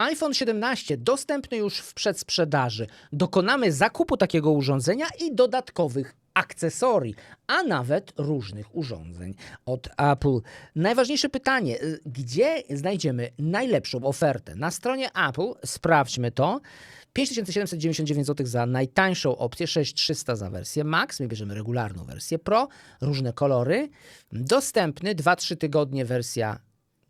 iPhone 17 dostępny już w przedsprzedaży. Dokonamy zakupu takiego urządzenia i dodatkowych akcesorii, a nawet różnych urządzeń od Apple. Najważniejsze pytanie, y, gdzie znajdziemy najlepszą ofertę? Na stronie Apple sprawdźmy to. 5799 zł za najtańszą opcję, 6300 za wersję Max. My bierzemy regularną wersję Pro, różne kolory. Dostępny 2-3 tygodnie wersja,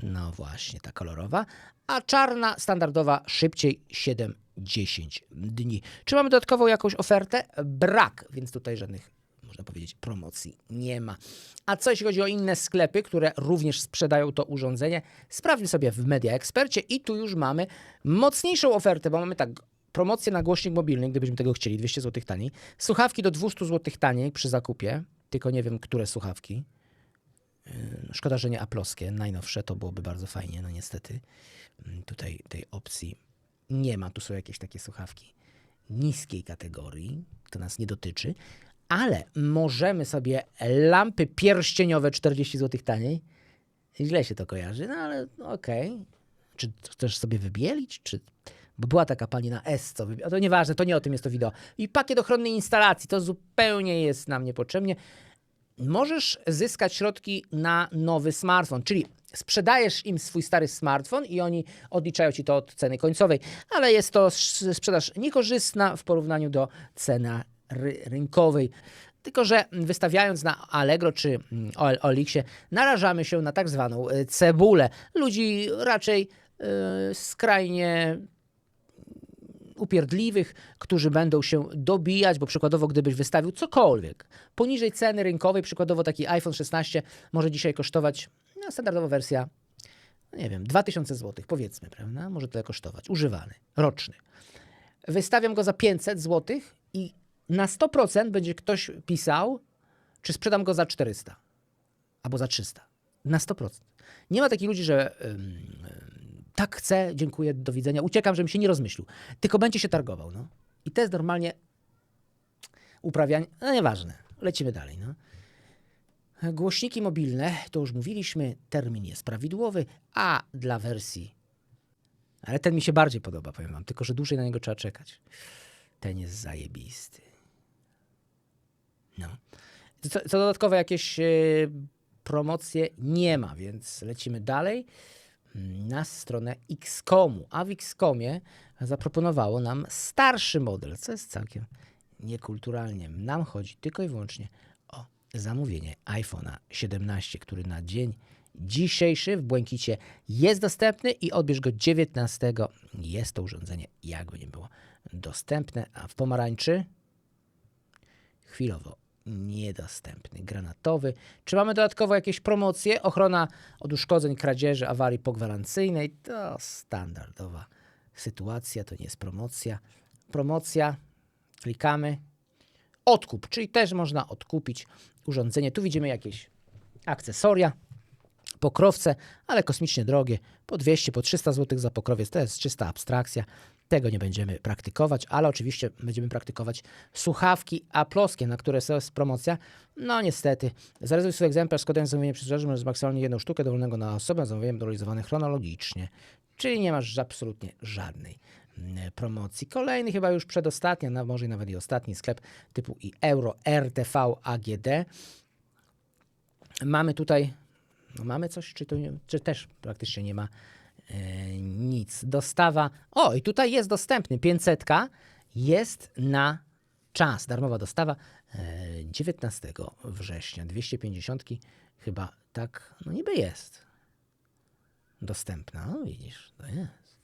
no właśnie, ta kolorowa, a czarna, standardowa szybciej 7-10 dni. Czy mamy dodatkową jakąś ofertę? Brak, więc tutaj żadnych, można powiedzieć, promocji nie ma. A co jeśli chodzi o inne sklepy, które również sprzedają to urządzenie? Sprawdźmy sobie w Media Expercie i tu już mamy mocniejszą ofertę, bo mamy tak promocję na głośnik mobilny, gdybyśmy tego chcieli, 200 zł taniej. Słuchawki do 200 zł taniej przy zakupie, tylko nie wiem, które słuchawki. Yy, Szkoda, że nie aploskie. Najnowsze to byłoby bardzo fajnie, no niestety. mm, Tutaj tej opcji nie ma. Tu są jakieś takie słuchawki niskiej kategorii. To nas nie dotyczy. Ale możemy sobie lampy pierścieniowe 40 zł taniej. Źle się to kojarzy, no ale okej. Czy chcesz sobie wybielić? Czy... Bo była taka pani na S, co wybiela. To nieważne, to nie o tym jest to wideo. I pakiet ochronnej instalacji, to zupełnie jest nam niepotrzebnie możesz zyskać środki na nowy smartfon, czyli sprzedajesz im swój stary smartfon i oni odliczają ci to od ceny końcowej, ale jest to sprzedaż niekorzystna w porównaniu do ceny ry- rynkowej. Tylko, że wystawiając na Allegro czy mm, OL Olixie, narażamy się na tak zwaną y, cebulę. Ludzi raczej y, skrajnie upierdliwych, którzy będą się dobijać, bo przykładowo gdybyś wystawił cokolwiek poniżej ceny rynkowej, przykładowo taki iPhone 16 może dzisiaj kosztować, no, standardowa wersja, nie wiem, 2000 zł, powiedzmy, prawda? Może tyle kosztować, używany, roczny. Wystawiam go za 500 zł i na 100% będzie ktoś pisał, czy sprzedam go za 400 albo za 300. Na 100%. Nie ma takich ludzi, że tak chcę, dziękuję, do widzenia, uciekam, żebym się nie rozmyślił. Tylko będzie się targował. No. I to jest normalnie uprawianie, no nieważne, lecimy dalej. No. Głośniki mobilne, to już mówiliśmy, termin jest prawidłowy, a dla wersji, ale ten mi się bardziej podoba, powiem wam, tylko że dłużej na niego trzeba czekać. Ten jest zajebisty. No. Co, co dodatkowe jakieś e, promocje nie ma, więc lecimy dalej na stronę Xcomu. A w Xcomie zaproponowało nam starszy model, co jest całkiem niekulturalnie. Nam chodzi tylko i wyłącznie o zamówienie iPhone'a 17, który na dzień dzisiejszy w błękicie jest dostępny i odbierz go 19. Jest to urządzenie, jakby nie było, dostępne, a w pomarańczy chwilowo niedostępny, granatowy. Czy mamy dodatkowo jakieś promocje? Ochrona od uszkodzeń, kradzieży, awarii pogwarancyjnej to standardowa sytuacja, to nie jest promocja. Promocja, klikamy. Odkup, czyli też można odkupić urządzenie. Tu widzimy jakieś akcesoria, pokrowce, ale kosmicznie drogie, po 200, po 300 zł za pokrowiec, to jest czysta abstrakcja. Tego nie będziemy praktykować, ale oczywiście będziemy praktykować słuchawki aploskie, na które jest promocja. No niestety, zarezerwuj swój egzemplarz, składając zamówienie przez sprzedaży, możesz maksymalnie jedną sztukę dowolnego na osobę, zamówieniem realizowane chronologicznie. Czyli nie masz absolutnie żadnej mm, promocji. Kolejny, chyba już przedostatni, na- może nawet i ostatni sklep typu i Euro RTV AGD. Mamy tutaj, no mamy coś, czy, to czy też praktycznie nie ma e, nic. Dostawa, o i tutaj jest dostępny, 500 jest na czas, darmowa dostawa e, 19 września, 250 chyba tak, no niby jest dostępna, no widzisz, to jest.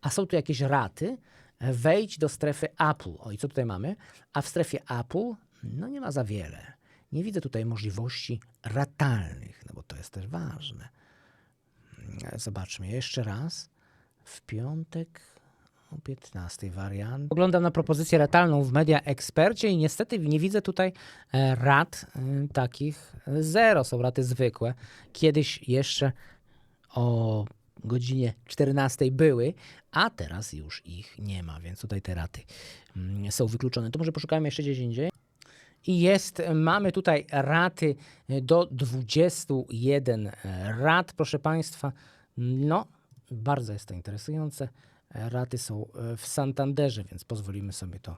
A są tu jakieś raty, wejdź do strefy Apple. O i co tutaj mamy? A w strefie Apple, no nie ma za wiele. Nie widzę tutaj możliwości ratalnych, no bo to jest też ważne. Zobaczmy jeszcze raz. W piątek o 15 wariant. Oglądam na propozycję ratalną w Media Expercie i niestety nie widzę tutaj e, rat e, takich zero. Są raty zwykłe. Kiedyś jeszcze o godzinie 14 były, a teraz już ich nie ma, więc tutaj te raty mm, są wykluczone. To może poszukajmy jeszcze gdzieś indziej. I jest, mamy tutaj raty do 21 rat, proszę Państwa. No, Bardzo jest to interesujące. E, Raty są e, w Santanderze, więc pozwolimy sobie to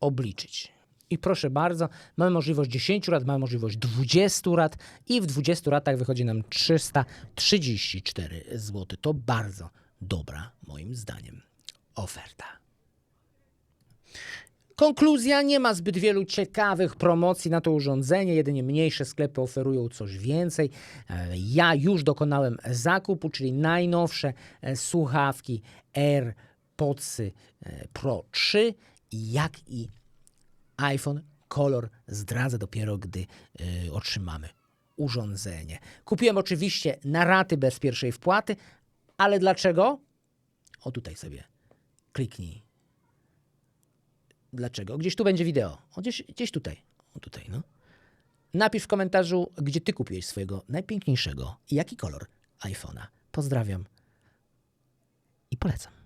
obliczyć. I proszę bardzo, mamy możliwość 10 rat, mamy możliwość 20 rat i w 20 ratach wychodzi nam 334 zł. To bardzo dobra, moim zdaniem, oferta. Konkluzja, nie ma zbyt wielu ciekawych promocji na to urządzenie, jedynie mniejsze sklepy oferują coś więcej. E, Ja już dokonałem zakupu, czyli najnowsze e, słuchawki AirPodsy e, Pro 3, jak i iPhone Color zdradzę dopiero, gdy otrzymamy urządzenie. Kupiłem oczywiście na raty bez pierwszej wpłaty, ale dlaczego? O tutaj sobie kliknij. Dlaczego? Gdzieś tu będzie wideo. O, gdzieś, gdzieś tutaj. O tutaj, no. Napisz w komentarzu, gdzie ty kupiłeś swojego najpiękniejszego i jaki kolor iPhone'a. Pozdrawiam i polecam.